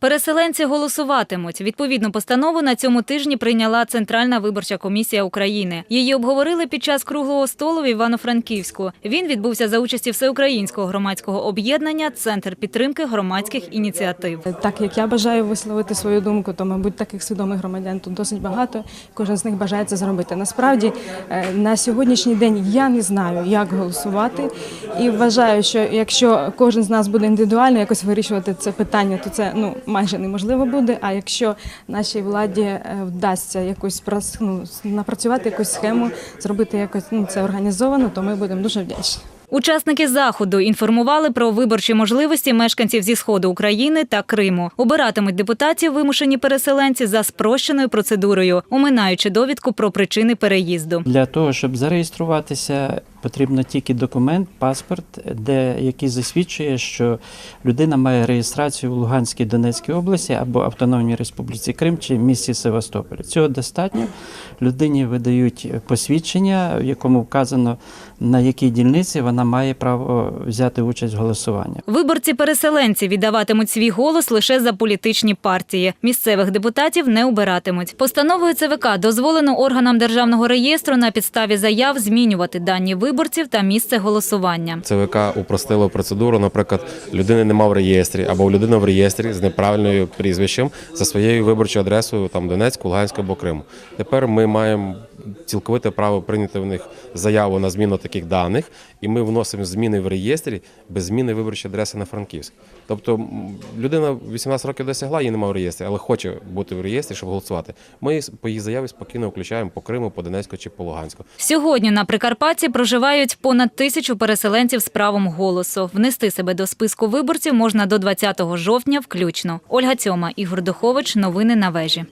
Переселенці голосуватимуть. Відповідну постанову на цьому тижні прийняла Центральна виборча комісія України. Її обговорили під час круглого столу в Івано-Франківську. Він відбувся за участі всеукраїнського громадського об'єднання Центр підтримки громадських ініціатив. Так як я бажаю висловити свою думку, то мабуть таких свідомих громадян тут досить багато. Кожен з них бажає це зробити. Насправді е, на сьогоднішній день я не знаю, як голосувати, і вважаю, що якщо кожен з нас буде індивідуально якось вирішувати це питання, то це ну майже неможливо буде. А якщо нашій владі е, вдасться якось прос- ну, напрацювати якусь схему, зробити якось ну, це організовано, то ми будемо дуже вдячні. Учасники заходу інформували про виборчі можливості мешканців зі сходу України та Криму. Обиратимуть депутатів вимушені переселенці за спрощеною процедурою, оминаючи довідку про причини переїзду. Для того, щоб зареєструватися, потрібно тільки документ, паспорт, де який засвідчує, що людина має реєстрацію в Луганській Донецькій області або Автономній Республіці Крим чи місті Севастополь. Цього достатньо. Людині видають посвідчення, в якому вказано на якій дільниці вона має право взяти участь в голосуванні. Виборці-переселенці віддаватимуть свій голос лише за політичні партії. Місцевих депутатів не обиратимуть. Постановою ЦВК дозволено органам державного реєстру на підставі заяв змінювати дані виборців та місце голосування. ЦВК упростило процедуру. Наприклад, людини нема в реєстрі, або людина в реєстрі з неправильною прізвищем за своєю виборчою адресою там Донецьку, Луганську або Криму. Тепер ми маємо цілковите право прийняти в них заяву на зміну таких даних, і ми вносимо зміни в реєстрі без зміни виборчої адреси на Франківськ. Тобто людина 18 років досягла, її немає в реєстрі, але хоче бути в реєстрі, щоб голосувати. Ми по її заяві спокійно включаємо по Криму, по Донецьку чи по Луганську. Сьогодні на Прикарпатті проживають понад тисячу переселенців з правом голосу. Внести себе до списку виборців можна до 20 жовтня включно. Ольга Цьома, Ігор Духович. Новини на вежі.